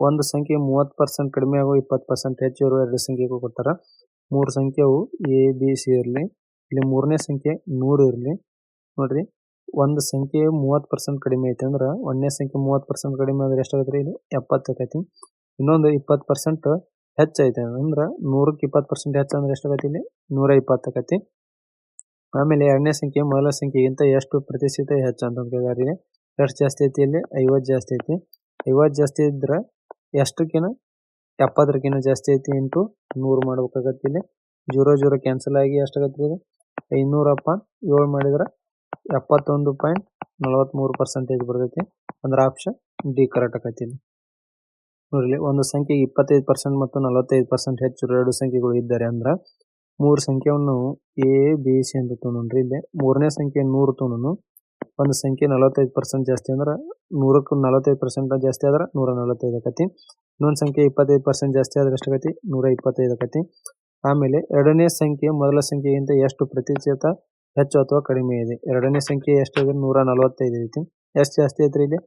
ಒಂದು ಸಂಖ್ಯೆ ಮೂವತ್ತು ಪರ್ಸೆಂಟ್ ಕಡಿಮೆ ಆಗೋ ಇಪ್ಪತ್ತು ಪರ್ಸೆಂಟ್ ಹೆಚ್ಚು ಇರೋ ಎರಡು ಸಂಖ್ಯೆಗೂ ಕೊಟ್ಟಾರ ಮೂರು ಸಂಖ್ಯೆವು ಎ ಬಿ ಸಿ ಇರಲಿ. ಇಲ್ಲಿ ಮೂರನೇ ಸಂಖ್ಯೆ ನೂರು ಇರಲಿ. ನೋಡ್ರಿ, ಒಂದು ಸಂಖ್ಯೆ ಮೂವತ್ತು ಪರ್ಸೆಂಟ್ ಕಡಿಮೆ ಐತೆ ಅಂದ್ರೆ ಒಂದನೇ ಸಂಖ್ಯೆ ಮೂವತ್ತು ಪರ್ಸೆಂಟ್ ಕಡಿಮೆ ಅಂದ್ರೆ ಆಗುತ್ತೆ ಇದು ಎಪ್ಪತ್ತು ಆಕೈತಿ. ಇನ್ನೊಂದು ಇಪ್ಪತ್ತು ಪರ್ಸೆಂಟ್ ಹೆಚ್ಚೈತೆ ಅಂದ್ರೆ ನೂರಕ್ಕೆ ಇಪ್ಪತ್ತು ಪರ್ಸೆಂಟ್ ಹೆಚ್ಚು ಅಂದ್ರೆ ಎಷ್ಟಾಗತ್ತೆ ಇಲ್ಲಿ? ನೂರ ಇಪ್ಪತ್ತು ಆಕೈತಿ. ಆಮೇಲೆ ಎರಡನೇ ಸಂಖ್ಯೆ ಮೊದಲ ಸಂಖ್ಯೆಗಿಂತ ಎಷ್ಟು ಪ್ರತಿಶತ ಹೆಚ್ಚು ಅಂತ ಕೇಳಿದಾರೆ ಎಷ್ಟು ಜಾಸ್ತಿ ಐತಿ ಇಲ್ಲಿ? ಐವತ್ತು ಜಾಸ್ತಿ ಐತಿ. ಐವತ್ತು ಜಾಸ್ತಿ ಇದ್ರೆ ಎಷ್ಟಕ್ಕಿನ? ಎಪ್ಪತ್ತರಕ್ಕಿಂತ ಜಾಸ್ತಿ ಐತಿ ಇಂಟು ನೂರು ಮಾಡ್ಬೇಕಾಗತ್ತೆ ಇಲ್ಲಿ ಜೀರೋ ಜೀರೋ ಕ್ಯಾನ್ಸಲ್ ಆಗಿ ಎಷ್ಟಾಗತ್ತೆ ಇದು ಐನೂರಪ್ಪ ಏಳು ಮಾಡಿದ್ರೆ ಎಪ್ಪತ್ತೊಂದು ಪಾಯಿಂಟ್ ನಲವತ್ತ್ಮೂರು ಪರ್ಸೆಂಟೇಜ್ ಬರ್ತೈತಿ. ಅಂದ್ರೆ ಆಪ್ಷನ್ ಡಿ ಕರೆಕ್ಟ್ ಆಕೈತಿ ಇಲ್ಲಿ ನೋಡ್ರಿ, ಒಂದು ಸಂಖ್ಯೆಗೆ ಇಪ್ಪತ್ತೈದು ಪರ್ಸೆಂಟ್ ಮತ್ತು ನಲವತ್ತೈದು ಪರ್ಸೆಂಟ್ ಹೆಚ್ಚು ಎರಡು ಸಂಖ್ಯೆಗಳು ಇದ್ದಾರೆ ಅಂದ್ರೆ ಮೂರು ಸಂಖ್ಯೆಯನ್ನು ಎ ಬಿ ಸಿ ಅಂತ ತೊಗೊಂಡ್ರಿ ಇಲ್ಲಿ ಮೂರನೇ ಸಂಖ್ಯೆ ನೂರು ತೊಗೊಂಡು ಒಂದು ಸಂಖ್ಯೆ ನಲವತ್ತೈದು ಪರ್ಸೆಂಟ್ ಜಾಸ್ತಿ ಅಂದ್ರ ನೂರಕ್ಕೂ ನಲವತ್ತೈದು ಪರ್ಸೆಂಟ್ ಜಾಸ್ತಿ ಆದ್ರ ನೂರ ನಲವತ್ತೈದು ಆಕತಿ. ಇನ್ನೊಂದು ಸಂಖ್ಯೆ ಇಪ್ಪತ್ತೈದು ಪರ್ಸೆಂಟ್ ಜಾಸ್ತಿ ಆದ್ರೆ ಎಷ್ಟಾಗತಿ ನೂರ ಇಪ್ಪತ್ತೈದು ಆಕತಿ. ಆಮೇಲೆ ಎರಡನೇ ಸಂಖ್ಯೆ ಮೊದಲ ಸಂಖ್ಯೆಗಿಂತ ಎಷ್ಟು ಪ್ರತಿಶತ ಹೆಚ್ಚು ಅಥವಾ ಕಡಿಮೆ ಇದೆ? ಎರಡನೇ ಸಂಖ್ಯೆ ಎಷ್ಟಿದೆ ನೂರ ನಲವತ್ತೈದು ಐತಿ. ಎಷ್ಟು ಜಾಸ್ತಿ ಐತ್ರಿ ಇಲ್ಲಿ?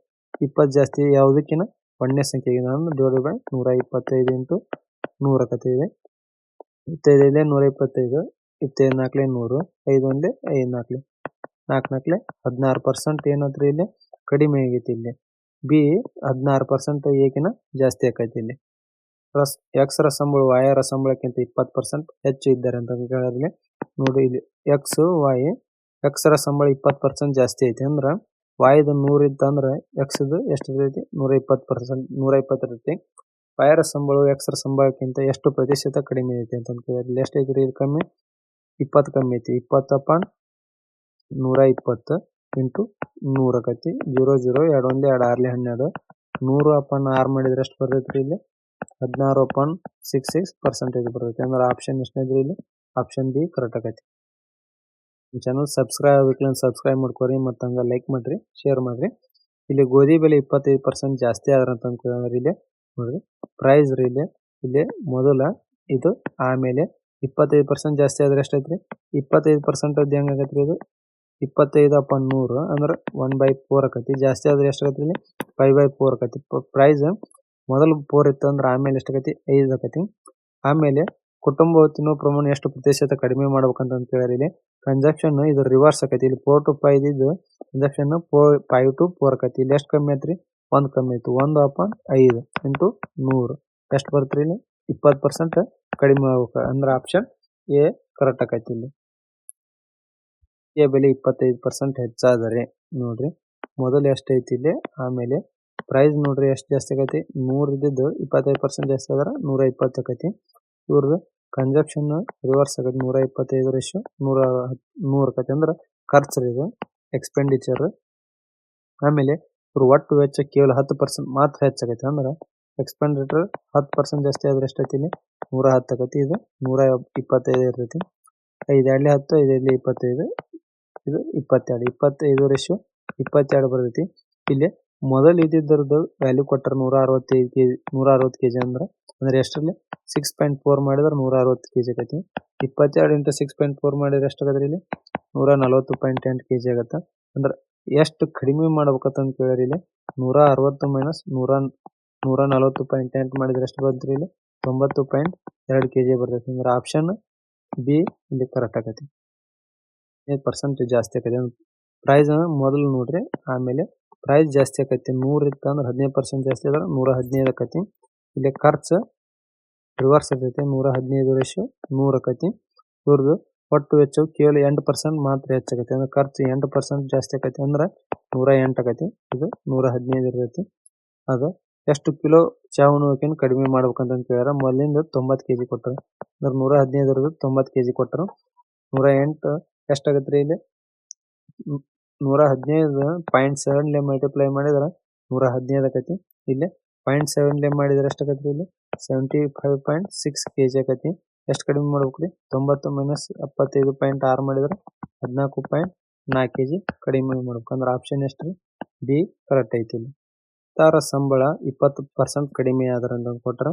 ಇಪ್ಪತ್ತು ಜಾಸ್ತಿ ಯಾವುದಕ್ಕಿನ ಒಂದನೇ ಸಂಖ್ಯೆಗೆ ಡಿವೈಡ್ ಬೈ ನೂರ ಇಪ್ಪತ್ತೈದು ಇಂಟು ನೂರ ಕತೆ ಇದೆ. ಇಪ್ಪತ್ತೈದು ನೂರ ಇಪ್ಪತ್ತೈದು ಇಪ್ಪತ್ತೈದು ನಾಲ್ಕಲೆ ನೂರು ಐದು ಒಂದೇ ಐದು ನಾಲ್ಕಲೆ ನಾಲ್ಕು ನಾಲ್ಕಲೆ ಹದಿನಾರು ಪರ್ಸೆಂಟ್ ಏನತ್ರಿ ಇಲ್ಲಿ ಕಡಿಮೆ ಆಗೈತಿ ಇಲ್ಲಿ. ಬಿ, ಹದಿನಾರು ಪರ್ಸೆಂಟ್ ಏಕಿನ ಜಾಸ್ತಿ ಆಕೈತಿ ಇಲ್ಲಿ. ರಸ್ ಎಕ್ಸ್ ರಸಂಬಳ ಸಂಬಳ ವಾಯ ರಸಂಬಳಕ್ಕಿಂತ ಸಂಬಳಕ್ಕಿಂತ ಇಪ್ಪತ್ತು ಪರ್ಸೆಂಟ್ ಹೆಚ್ಚು ಇದ್ದಾರೆ ಅಂತ ಕೇಳಿದ್ರೆ ನೋಡಿ ಇಲ್ಲಿ. ಎಕ್ಸ್, ವಾಯ್ ಎಕ್ಸ್ ರಸಂಬಳ ಸಂಬಳ ಇಪ್ಪತ್ತು ಪರ್ಸೆಂಟ್ ಜಾಸ್ತಿ ಐತಿ ಅಂದ್ರೆ ವಾಯ್ದು ನೂರು ಇತ್ತಂದ್ರೆ ಎಕ್ಸ್ ಎಷ್ಟು ಇರ್ತೈತಿ? ನೂರ ಇಪ್ಪತ್ತು ಪರ್ಸೆಂಟ್ ನೂರ ಇಪ್ಪತ್ತು ಇರ್ತೈತಿ. ವಾಯರ ಸಂಬಳ ಎಕ್ಸ್ ರ ಸಂಬಳಕ್ಕಿಂತ ಎಷ್ಟು ಪ್ರತಿಶತ ಕಡಿಮೆ ಐತಿ ಅಂತ ಕೇಳಿದ್ರೆ ಎಷ್ಟು ಇದು ಕಮ್ಮಿ, ಇಪ್ಪತ್ತು ಕಮ್ಮಿ ಐತಿ. ಇಪ್ಪತ್ತಪ್ಪ ನೂರ ಇಪ್ಪತ್ತು ಇಂಟು ನೂರು ಆಕತಿ ಜೀರೋ ಜೀರೋ ಎರಡು ಒಂದು ಎರಡು ಆರ್ಲಿ ಹನ್ನೆರಡು. ನೂರು ಅಪಾನ್ ಆರು ಮಾಡಿದ್ರೆ ಎಷ್ಟು ಬರ್ತೈತ್ರಿ ಇಲ್ಲಿ? ಹದಿನಾರು ಅಪಾನ್ ಸಿಕ್ಸ್ ಸಿಕ್ಸ್ ಪರ್ಸೆಂಟೇಜ್ ಬರ್ತೈತಿ. ಅಂದ್ರೆ ಆಪ್ಷನ್ ಎಷ್ಟನೇದ್ರಿ ಇಲ್ಲಿ? ಆಪ್ಷನ್ ಬಿ ಕರೆಕ್ಟ್ ಆಕೈತಿ ಚಾನಲ್ ಸಬ್ಸ್ಕ್ರೈಬ್ ಆಗ್ಬೇಕಿಲ್ಲ ಸಬ್ಸ್ಕ್ರೈಬ್ ಮಾಡ್ಕೊರಿ ಮತ್ತು ಹಂಗೆ ಲೈಕ್ ಮಾಡಿರಿ ಶೇರ್ ಮಾಡಿರಿ. ಇಲ್ಲಿ ಗೋಧಿ ಬೆಲೆ ಇಪ್ಪತ್ತೈದು ಪರ್ಸೆಂಟ್ ಜಾಸ್ತಿ ಆದ್ರೆ ಅಂತ ಅನ್ಕೊಂಡ್ರೆ ಇಲ್ಲಿ. ನೋಡ್ರಿ ಪ್ರೈಸ್ ರೀ ಇಲ್ಲಿ. ಇಲ್ಲಿ ಮೊದಲ ಇದು, ಆಮೇಲೆ ಇಪ್ಪತ್ತೈದು ಪರ್ಸೆಂಟ್ ಜಾಸ್ತಿ ಆದ್ರೆ ಎಷ್ಟೈತ್ರಿ ಇಪ್ಪತ್ತೈದು ಪರ್ಸೆಂಟ್ ಅದು ಹೆಂಗ್ ರೀ ಇದು ಇಪ್ಪತ್ತೈದು ಅಪಾನ್ ನೂರು ಅಂದ್ರೆ ಒನ್ ಬೈ ಫೋರ್ ಆಕತಿ. ಜಾಸ್ತಿ ಆದ್ರೆ ಎಷ್ಟು ಆಕತಿ ಇಲ್ಲಿ? ಫೈವ್ ಬೈ ಫೋರ್ ಆಕತಿ. ಪ್ರೈಸ್ ಮೊದಲು ಫೋರ್ ಇತ್ತು ಅಂದ್ರೆ ಆಮೇಲೆ ಎಷ್ಟು ಆಗತಿ ಐದು ಆಕತಿ. ಆಮೇಲೆ ಕುಟುಂಬ ತಿನ್ನುವ ಪ್ರಮಾಣ ಎಷ್ಟು ಪ್ರತಿಶತ ಕಡಿಮೆ ಮಾಡ್ಬೇಕಂತ ಅಂತ ಇಲ್ಲಿ. ಟ್ರಾನ್ಸಾಕ್ಷನ್ ಇದು ರಿವರ್ಸ್ ಆಕತಿ. ಇಲ್ಲಿ ಫೋರ್ ಟು ಫೈವ್ ಇದು transaction four five two four ಆಕತಿ. ಇಲ್ಲಿ ಎಷ್ಟು ಕಮ್ಮಿ ಆತ್ರಿ? ಒಂದ್ ಕಮ್ಮಿ ಆಯ್ತು. ಒಂದು ಅಪಾನ್ ಐದು ಇಂಟು ನೂರು. ಎಷ್ಟು ಬರ್ತ್ರಿ ಇಲ್ಲಿ? ಇಪ್ಪತ್ತು ಪರ್ಸೆಂಟ್ ಕಡಿಮೆ ಆಗ್ಬೇಕ. ಅಂದ್ರೆ ಆಪ್ಷನ್ ಎ ಕರೆಕ್ಟ್ ಆಕೈತಿ ಇಲ್ಲಿ. ಎ ಬೆಲೆ ಇಪ್ಪತ್ತೈದು ಪರ್ಸೆಂಟ್ ಹೆಚ್ಚಾದರೆ ನೋಡ್ರಿ, ಮೊದಲು ಎಷ್ಟು ಐತಿ ಇಲ್ಲಿ? ಆಮೇಲೆ ಪ್ರೈಸ್ ನೋಡ್ರಿ ಎಷ್ಟು ಜಾಸ್ತಿ ಆಗೈತಿ? ನೂರು ಇದ್ದಿದ್ದು ಇಪ್ಪತ್ತೈದು ಪರ್ಸೆಂಟ್ ಜಾಸ್ತಿ ಆದ್ರೆ ನೂರ ಇಪ್ಪತ್ತು ಆಕೈತಿ ಇವ್ರದ್ದು ಕನ್ಸಪ್ಷನ್ ರಿವರ್ಸ್ ಆಗೈತಿ, ನೂರ ಇಪ್ಪತ್ತೈದು ರೇಷು ನೂರ ನೂರು ಆಕೈತಿ ಅಂದ್ರೆ ಖರ್ಚು ಇದು ಎಕ್ಸ್ಪೆಂಡಿಚರ್ ಆಮೇಲೆ ಇವ್ರು ಒಟ್ಟು ವೆಚ್ಚ ಕೇವಲ ಹತ್ತು ಪರ್ಸೆಂಟ್ ಮಾತ್ರ ಹೆಚ್ಚಾಗೈತಿ ಅಂದ್ರೆ ಎಕ್ಸ್ಪೆಂಡಿಚರ್ ಹತ್ತು ಪರ್ಸೆಂಟ್ ಜಾಸ್ತಿ ಆದ್ರೆ ಎಷ್ಟೈತಿ ಇಲ್ಲಿ? ನೂರ ಹತ್ತು ಆಕೈತಿ ಇದು ನೂರ ಇಪ್ಪತ್ತೈದು ಇರ್ತೈತಿ. ಐದು ಹತ್ತು, ಐದು ಇಪ್ಪತ್ತೈದು. ಇದು ಇಪ್ಪತ್ತೆರಡು, ಇಪ್ಪತ್ತೈದು ರೇಷು ಇಪ್ಪತ್ತೆರಡು ಬರ್ತೈತಿ. ಇಲ್ಲಿ ಮೊದಲು ಇದ್ದಿದ್ದರದ ವ್ಯಾಲ್ಯೂ ಕೊಟ್ಟರೆ ನೂರ ಅರವತ್ತೈದು ಕೆ ನೂರ ಅರವತ್ತು ಕೆ ಜಿ ಅಂದ್ರೆ ಅಂದ್ರೆ ಎಷ್ಟರಲ್ಲಿ? ಸಿಕ್ಸ್ ಪಾಯಿಂಟ್ ಫೋರ್ ಮಾಡಿದ್ರೆ ನೂರ ಅರವತ್ತು ಕೆ.ಜಿ. ಆಗೈತಿ ಇಪ್ಪತ್ತೆರಡು ಇಂಟು ಸಿಕ್ಸ್ ಪಾಯಿಂಟ್ ಫೋರ್ ಮಾಡಿದ್ರೆ ಎಷ್ಟಾಗದ್ರಿ ಇಲ್ಲಿ? ನೂರ ನಲವತ್ತು ಪಾಯಿಂಟ್ ಎಂಟು ಕೆ ಜಿ ಆಗತ್ತೆ. ಅಂದ್ರೆ ಎಷ್ಟು ಕಡಿಮೆ ಮಾಡ್ಬೇಕಂತ ಕೇಳಿರಿ ಇಲ್ಲಿ ನೂರ ಅರವತ್ತು ಮೈನಸ್ ನೂರ ನೂರ ನಲವತ್ತು ಪಾಯಿಂಟ್ ಎಂಟು ಮಾಡಿದ್ರೆ ಎಷ್ಟು ಬರ್ತೈತಿ ಇಲ್ಲಿ? ತೊಂಬತ್ತು ಪಾಯಿಂಟ್ ಎರಡು ಕೆ ಜಿ ಬರ್ತೈತಿ. ಅಂದ್ರೆ ಆಪ್ಷನ್ ಬಿ ಇಲ್ಲಿ ಕರೆಕ್ಟ್ ಆಗೈತಿ ಹದಿನೈದು ಪರ್ಸೆಂಟ್ ಜಾಸ್ತಿ ಆಕೈತಿ. ಪ್ರೈಸ್ ಮೊದಲು ನೋಡ್ರಿ, ಆಮೇಲೆ ಪ್ರೈಸ್ ಜಾಸ್ತಿ ಆಕೈತಿ. ನೂರ ಇತ್ತು ಅಂದ್ರೆ ಹದಿನೈದು ಪರ್ಸೆಂಟ್ ಜಾಸ್ತಿ ಆದ್ರೆ ನೂರ ಹದಿನೈದು ಆಕೈತಿ. ಇಲ್ಲಿ ಖರ್ಚು ರಿವರ್ಸ್ ಆಕೈತಿ. ನೂರ ಹದಿನೈದು ರೇಷು ನೂರು ಆಕೈತಿ. ಇವ್ರದ್ದು ಒಟ್ಟು ವೆಚ್ಚವು ಕೇವಲ ಎಂಟು ಪರ್ಸೆಂಟ್ ಮಾತ್ರ ಹೆಚ್ಚಾಗೈತಿ ಅಂದ್ರೆ ಖರ್ಚು ಎಂಟು ಪರ್ಸೆಂಟ್ ಜಾಸ್ತಿ ಆಕೈತಿ ಅಂದ್ರೆ ನೂರ ಎಂಟು ಆಕೈತಿ. ಇದು ನೂರ ಹದಿನೈದು ಇರ್ತೈತಿ. ಅದು ಎಷ್ಟು ಕಿಲೋ ಚಾವಣಿಕೆನ ಕಡಿಮೆ ಮಾಡ್ಬೇಕಂತ ಕೇಳ್ಯಾರ. ಮೊದಲಿಂದ ತೊಂಬತ್ತು ಕೆ ಜಿ ಕೊಟ್ಟರು. ಅಂದ್ರೆ ನೂರ ಹದಿನೈದು ತೊಂಬತ್ತು ಕೆ ಜಿ ಕೊಟ್ಟರು. ನೂರ ಎಂಟು ಎಷ್ಟಾಗತ್ತೆ ರೀ ಇಲ್ಲಿ ನೂರ ಹದಿನೈದು ಪಾಯಿಂಟ್ ಸೆವೆನ್ ಲೇ ಮಲ್ಟಿಪ್ಲೈ ಮಾಡಿದ್ರ ನೂರ ಹದಿನೈದು ಆಕತಿ. ಇಲ್ಲಿ ಪಾಯಿಂಟ್ ಸೆವೆನ್ ಸೆವೆನ್ಲೆ ಮಾಡಿದ್ರೆ ಎಷ್ಟಾಗತ್ತೆ ಇಲ್ಲಿ? Seventy five point six K G ಆಕೈತಿ. ಎಷ್ಟು ಕಡಿಮೆ ಮಾಡ್ಬೇಕ್ರಿ? ತೊಂಬತ್ತು ಮೈನಸ್ ಎಪ್ಪತ್ತೈದು ಪಾಯಿಂಟ್ ಆರು ಮಾಡಿದ್ರ ಹದಿನಾಲ್ಕು ಪಾಯಿಂಟ್ ನಾಲ್ಕು ಕೆ ಜಿ ಕಡಿಮೆ ಮಾಡ್ಬೇಕು. ಅಂದ್ರೆ ಆಪ್ಷನ್ ಎಷ್ಟು ರೀ ಬಿ ಕರೆಕ್ಟ್ ಐತಿ ಇಲ್ಲಿ. ತಾರ ಸಂಬಳ ಇಪ್ಪತ್ತು ಪರ್ಸೆಂಟ್ ಕಡಿಮೆ ಆದ್ರೆ ಅಂತ ಕೊಟ್ರೆ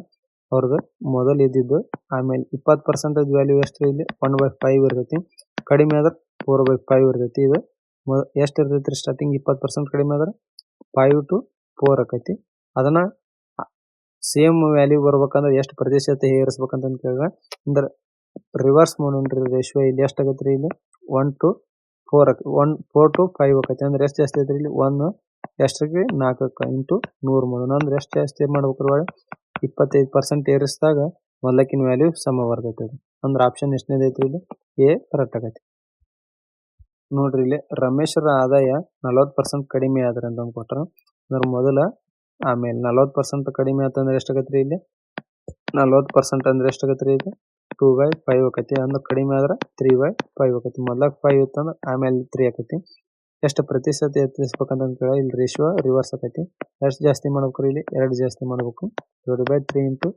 ಅವ್ರದ್ದು ಮೊದಲು ಇದ್ದಿದ್ದು ಆಮೇಲೆ ಇಪ್ಪತ್ತು ಪರ್ಸೆಂಟ್ ವ್ಯಾಲ್ಯೂ ಎಷ್ಟು ಇಲ್ಲಿ? ಒನ್ ಬೈ ಫೈವ್ ಇರ್ತೈತಿ. ಕಡಿಮೆ ಆದ್ರೆ ಫೋರ್ ಬೈ ಫೈವ್ ಇರ್ತೈತಿ. ಇದು ಎಷ್ಟು ಇರ್ತೈತಿ ರೀ ಸ್ಟಾರ್ಟಿಂಗ್ ಇಪ್ಪತ್ತು ಪರ್ಸೆಂಟ್ ಕಡಿಮೆ ಆದ್ರೆ ಫೈವ್ ಟು ಫೋರ್ ಆಕೈತಿ. ಅದನ್ನ ಸೇಮ್ ವ್ಯಾಲ್ಯೂ ಬರ್ಬೇಕಂದ್ರೆ ಎಷ್ಟು ಪ್ರತಿಶತ ಏರಿಸ್ಬೇಕಂತ ಕೇಳಿದ್ರೆ. ಅಂದ್ರೆ ರಿವರ್ಸ್ ಮಾಡೋಣ್ರಿ ರೇಷಿಯೋ ಇಲ್ಲಿ ಎಷ್ಟು ಆಗತ್ರಿ ಇಲ್ಲಿ? One two four one four two five ಆಕೈತಿ. ಅಂದ್ರೆ ಎಷ್ಟು ಜಾಸ್ತಿ ಐತ್ರಿ ಇಲ್ಲಿ? ಒನ್ ಎಷ್ಟಕ್ಕೆ ನಾಲ್ಕು ಇಂಟು ನೂರು ಮಾಡೋಣ ಅಂದ್ರೆ ಎಷ್ಟು ಜಾಸ್ತಿ ಮಾಡ್ಬೇಕ್ರಿ ಒಳಗೆ? ಇಪ್ಪತ್ತೈದು ಪರ್ಸೆಂಟ್ ಏರಿಸಿದಾಗ ಮೊದಲಕ್ಕಿನ ವ್ಯಾಲ್ಯೂ ಸಮ ಬರ್ತೈತೆ ಅದು. ಅಂದ್ರೆ ಆಪ್ಷನ್ ಎಷ್ಟನೇದೈತ್ರಿ ಇಲ್ಲಿ? ಎ ಕರೆಕ್ಟ್ ಆಗೈತಿ ನೋಡ್ರಿ ಇಲ್ಲಿ ರಮೇಶ್ರ ಆದಾಯ ನಲವತ್ತು ಪರ್ಸೆಂಟ್ ಕಡಿಮೆ ಆದ್ರೆ ಅಂತ ಕೊಟ್ರ. ಅಂದ್ರೆ ಮೊದಲ, ಆಮೇಲೆ ನಲವತ್ತು ಪರ್ಸೆಂಟ್ ಕಡಿಮೆ ಆತಂದ್ರೆ ಎಷ್ಟಾಗತ್ರಿ ಇಲ್ಲಿ? ನಲವತ್ತು ಪರ್ಸೆಂಟ್ ಅಂದ್ರೆ ಎಷ್ಟಾಗತ್ರಿ ಇಲ್ಲಿ ಟೂ ಬೈ ಫೈವ್ ಆಕತಿ. ಅಂದ್ರೆ ಕಡಿಮೆ ಆದ್ರೆ ತ್ರೀ ಬೈ ಫೈವ್ ಆಕತಿ. ಮೊದ್ಲಾಗ ಫೈವ್ ಇತ್ತಂದ್ರೆ ಆಮೇಲೆ ತ್ರೀ ಆಕತಿ. ಎಷ್ಟು ಪ್ರತಿಶತ ಎತ್ತಿಸ್ಬೇಕಂತ ಕೇಳಿ ಇಲ್ಲಿ ರೇಷಿಯೋ ರಿವರ್ಸ್ ಆಕತಿ. ಎಷ್ಟು ಜಾಸ್ತಿ ಮಾಡ್ಬೇಕ್ರಿ ಇಲ್ಲಿ? ಎರಡು ಜಾಸ್ತಿ ಮಾಡ್ಬೇಕು. ಎರಡು ಬೈ ತ್ರೀ ಇಂಟು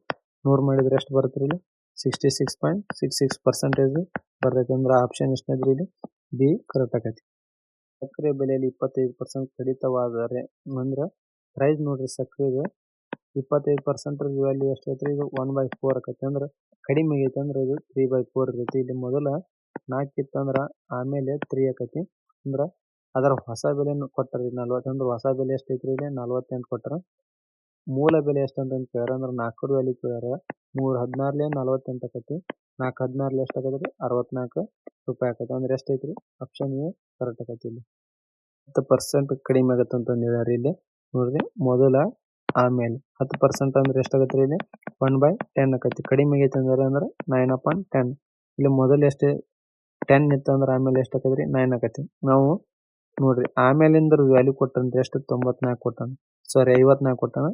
ನೂರು ಮಾಡಿದ್ರೆ ಎಷ್ಟು ಬರುತ್ತೆ ಇಲ್ಲಿ? Sixty six point six six percentage ಬರ್ತೈತೆ ಆಪ್ಷನ್ ಎಷ್ಟನೇದ್ರಿ ಇಲ್ಲಿ ಬಿ ಕರೆಕ್ಟ್ ಆಕೈತಿ ಸಕ್ಕರೆ ಬೆಲೆಯಲ್ಲಿ ಇಪ್ಪತ್ತೈದು ಪರ್ಸೆಂಟ್ ಕಡಿತವಾದರೆ ಅಂದ್ರೆ ಪ್ರೈಸ್ ನೋಡ್ರಿ ಸಕ್ಕರೆದು ಇಪ್ಪತ್ತೈದು ಪರ್ಸೆಂಟ್ ವ್ಯಾಲ್ಯೂ ಎಷ್ಟು ಐತ್ರಿ? ಇದು ಒನ್ ಬೈ ಫೋರ್ ಆಕೈತಿ ಅಂದ್ರೆ ಕಡಿಮೆ ಆಗೈತಿ ಅಂದ್ರೆ ಇದು ತ್ರೀ ಬೈ ಫೋರ್ ಇರ್ತೈತಿ ಇಲ್ಲಿ ಮೊದಲ ನಾಲ್ಕು ಇತ್ತಂದ್ರ ಆಮೇಲೆ ತ್ರೀ ಆಕೈತಿ ಅಂದ್ರ ಅದರ ಹೊಸ ಬೆಲೆನು ಕೊಟ್ಟರಿ ನಲ್ವತ್ತು ಅಂದ್ರೆ ಹೊಸ ಬೆಲೆ ಎಷ್ಟು ಐತ್ರಿ? ಇಲ್ಲಿ ನಲ್ವತ್ತೆಂಟು ಕೊಟ್ಟರ. ಮೂಲ ಬೆಲೆ ಎಷ್ಟು ಅಂತ ಕೇಳ್ಯಾರ ಅಂದ್ರೆ ನಾಲ್ಕರ ವ್ಯಾಲ್ಯೂ ಕೇಳ್ಯಾರ. ಮೂರು ಹದಿನಾರ್ಲೆ ನಲ್ವತ್ತೆಂಟು ಆಕೈತಿ. ನಾಲ್ಕು ಹದಿನಾರ್ಲೆ ಎಷ್ಟು ಆಗತ್ರಿ ಅರವತ್ನಾಲ್ಕು ರೂಪಾಯಿ ಆಕತಿ. ಅಂದ್ರೆ ಎಷ್ಟು ಐತ್ರಿ? ಆಪ್ಷನ್ ಎ ಕರೆಕ್ಟ್ ಆಕತಿ ಇಲ್ಲಿ. ಹತ್ತು ಪರ್ಸೆಂಟ್ ಕಡಿಮೆ ಆಗತ್ತೆ ಅಂತ ಹೇಳ್ಯಾರ ಇಲ್ಲಿ. ನೋಡ್ರಿ, ಮೊದಲ, ಆಮೇಲೆ. ಹತ್ತು ಪರ್ಸೆಂಟ್ ಅಂದ್ರೆ ಎಷ್ಟಾಗತ್ರಿ ಇಲ್ಲಿ? ಒನ್ ಬೈ ಟೆನ್ ಆಕತಿ. ಕಡಿಮೆ ಆಗೈತಿ ಅಂದ್ರೆ ಅಂದ್ರೆ ನೈನ್ ಅಪಾನ್ ಟೆನ್ ಇಲ್ಲಿ ಮೊದಲು ಎಷ್ಟು ಟೆನ್ ಇತ್ತು ಅಂದ್ರೆ ಆಮೇಲೆ ಎಷ್ಟು ಆಕತ್ರಿ? ನೈನ್ ಆಕತಿ. ನಾವು ನೋಡ್ರಿ ಆಮೇಲಿಂದ ವ್ಯಾಲ್ಯೂ ಕೊಟ್ಟಂದ್ರೆ ಎಷ್ಟು? ತೊಂಬತ್ನಾಲ್ಕು ಕೊಟ್ಟಾನ ಸಾರಿ ಐವತ್ನಾಲ್ಕು ಕೊಟ್ಟಾನ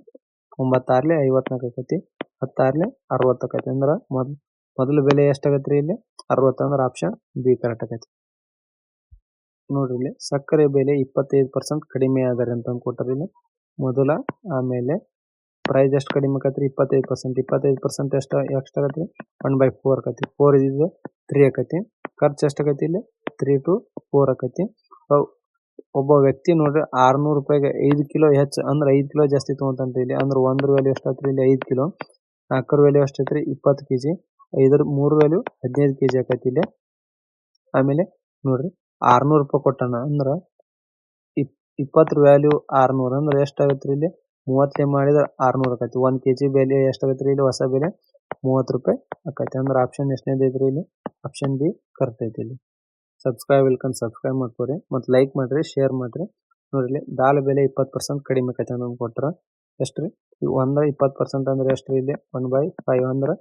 ಒಂಬತ್ತಾರ್ಲೆ ಐವತ್ನಾಲ್ಕು ಆಕೈತಿ. ಹತ್ತಾರ್ಲೆ ಅರವತ್ತು ಆಕೈತಿ. ಅಂದ್ರೆ ಮೊದ್, ಮೊದಲ ಬೆಲೆ ಎಷ್ಟಾಗತ್ರಿ ಇಲ್ಲಿ? ಅರವತ್ತು ಅಂದ್ರೆ ಆಪ್ಷನ್ ಬಿ ಕರೆಕ್ಟ್ ಆಕೈತಿ ನೋಡ್ರಿ ಇಲ್ಲಿ, ಸಕ್ಕರೆ ಬೆಲೆ ಇಪ್ಪತ್ತೈದು ಪರ್ಸೆಂಟ್ ಕಡಿಮೆ ಆದರೆ ಅಂತ ಕೊಟ್ಟರು ಇಲ್ಲಿ. ಮೊದಲ, ಆಮೇಲೆ ಪ್ರೈಸ್ ಎಷ್ಟು ಕಡಿಮೆ ಆಕತ್ರಿ? ಇಪ್ಪತ್ತೈದು ಪರ್ಸೆಂಟ್ ಇಪ್ಪತ್ತೈದು ಪರ್ಸೆಂಟ್ ಎಷ್ಟು ಎಷ್ಟು ಆಗತ್ರಿ? ಒನ್ ಬೈ ಫೋರ್ ಆಕತಿ. ಫೋರ್ ಇದ್ದಿದ್ದು ತ್ರೀ ಆಕತಿ. ಖರ್ಚು ಎಷ್ಟು ಆಕತಿ ಇಲ್ಲಿ? ತ್ರೀ ಟು ಫೋರ್ ಆಕತಿ. ಒಬ್ಬ ವ್ಯಕ್ತಿ ನೋಡ್ರಿ ಆರ್ನೂರು ರೂಪಾಯಿಗೆ ಐದು ಕಿಲೋ ಹೆಚ್ಚು, ಅಂದ್ರೆ ಐದು ಕಿಲೋ ಜಾಸ್ತಿ ತೊಗೊಂತಾನ್ರಿ ಇಲ್ಲಿ. ಅಂದ್ರೆ ಒಂದ್ರ ವ್ಯಾಲ್ಯೂ ಎಷ್ಟು ಆತ್ರಿ ಇಲ್ಲಿ? ಐದು ಕಿಲೋ ನಾಲ್ಕರ ವ್ಯಾಲ್ಯೂ ಎಷ್ಟು ಐತ್ರಿ, ಇಪ್ಪತ್ತು ಕೆ.ಜಿ. ಐದರ ಮೂರು ವ್ಯಾಲ್ಯೂ ಹದಿನೈದು ಕೆ.ಜಿ ಆಕತಿ ಇಲ್ಲಿ. ಆಮೇಲೆ ನೋಡ್ರಿ, ಆರ್ನೂರು ರೂಪಾಯಿ ಕೊಟ್ಟಾನ ಅಂದ್ರ ಇಪ್, ಇಪ್ಪತ್ತರ ವ್ಯಾಲ್ಯೂ ಆರ್ನೂರು ಅಂದ್ರೆ ಎಷ್ಟಾಗತ್ರಿ ಇಲ್ಲಿ? ಮೂವತ್ತೇ ಮಾಡಿದ್ರೆ ಆರ್ನೂರು ಆಕತಿ. ಒಂದ್ ಕೆಜಿ ಬೆಲೆ ಎಷ್ಟಾಗತ್ರಿ ಇಲ್ಲಿ ಹೊಸ ಬೆಲೆ ಮೂವತ್ತು ರೂಪಾಯಿ ಆಕತಿ. ಅಂದ್ರೆ ಆಪ್ಷನ್ ಎಷ್ಟನೇದು ಐತ್ರಿ ಇಲ್ಲಿ? ಆಪ್ಷನ್ ಬಿ ಕರೆಕ್ಟ್ ಐತಿ ಇಲ್ಲಿ. ಸಬ್ಸ್ಕ್ರೈಬ್ ಇಲ್ಕಂದ್ ಸಬ್ಸ್ಕ್ರೈಬ್ ಮಾಡ್ಕೊರಿ. ಮತ್ತು ಲೈಕ್ ಮಾಡ್ರಿ ಶೇರ್ ಮಾಡ್ರಿ. ನೋಡ್ರಿ ದಾಲ್ ಬೆಲೆ ಇಪ್ಪತ್ತು ಪರ್ಸೆಂಟ್ ಕಡಿಮೆ ಆಕತಿ ಅಂತ ಕೊಟ್ರ ಎಷ್ಟ್ರಿ? ಒಂದ ಇಪ್ಪತ್ತು ಪರ್ಸೆಂಟ್ ಅಂದ್ರೆ ಎಷ್ಟು ಇಲ್ಲಿ? ಒನ್ ಬೈ ಫೈವ್ ಅಂದ್ರೆ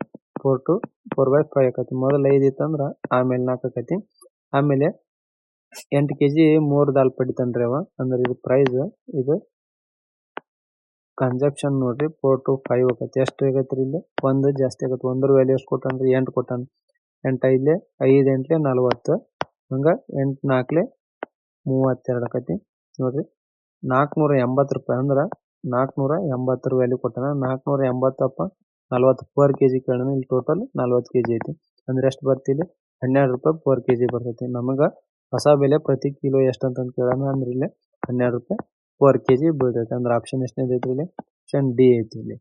four two four by five ಆಕತಿ. ಮೊದಲು ಐದು ಇತ್ತಂದ್ರ ಆಮೇಲೆ ನಾಲ್ಕು ಆಕತಿ. ಆಮೇಲೆ ಎಂಟು ಕೆ.ಜಿ. ಮೂರು ದಾಲ್ ಪಡಿತಾನ್ರಿ ಅವ. ಅಂದ್ರೆ ಇದು ಪ್ರೈಸ್ ಇದು ಕನ್ಸೆಪ್ಷನ್ ನೋಡ್ರಿ ಫೋರ್ ಟು ಫೈವ್ ಆಕತಿ. ಎಷ್ಟು ಆಗತ್ರಿ ಇಲ್ಲಿ? ಒಂದು ಜಾಸ್ತಿ ಆಗತ್ತೆ ಒಂದ್ರ ವ್ಯಾಲ್ಯೂ ಎಷ್ಟು ಕೊಟ್ಟಾನ್ರಿ? ಎಂಟು ಕೊಟ್ಟಾನ ಎಂಟು ಐದ್ಲೆ ಐದು, ಎಂಟ್ಲೆ ನಲ್ವತ್ತು. ಹಂಗ ಎಂಟು ನಾಲ್ಕಲೆ ಮೂವತ್ತೆರಡು ಆಕತಿ. ನೋಡ್ರಿ ನಾಲ್ಕುನೂರ ಎಂಬತ್ತು ರೂಪಾಯಿ ಅಂದ್ರೆ ನಾಲ್ಕುನೂರ ಎಂಬತ್ತರ ವ್ಯಾಲ್ಯೂ ಕೊಟ್ಟಾನ. ನಾಲ್ಕುನೂರ ಎಂಬತ್ತಪ್ಪ, ನಲ್ವತ್ತು ಪರ್ ಕೆ ಜಿ ಕೇಳೋಣ ಇಲ್ಲಿ ಟೋಟಲ್ ನಲ್ವತ್ತು ಕೆಜಿ ಐತಿ. ಅಂದ್ರೆ ಎಷ್ಟು ಬರ್ತಿಲ್ಲಿ ಹನ್ನೆರಡು ರೂಪಾಯಿ ಪರ್ ಕೆಜಿ ಬರ್ತೈತಿ. ನಮಗೆ ಹೊಸ ಬೆಲೆ ಪ್ರತಿ ಕಿಲೋ ಎಷ್ಟು ಅಂತ ಕೇಳೋಣ ಅಂದ್ರೆ ಇಲ್ಲಿ ಹನ್ನೆರಡು ರೂಪಾಯಿ ಪರ್ ಕೆಜಿ ಬೀಳ್ತೈತೆ. ಅಂದ್ರೆ ಆಪ್ಷನ್ ಎಷ್ಟನೇದೈತಿ ಇಲ್ಲಿ? ಆಪ್ಷನ್ ಡಿ ಐತಿ ಇಲ್ಲಿ.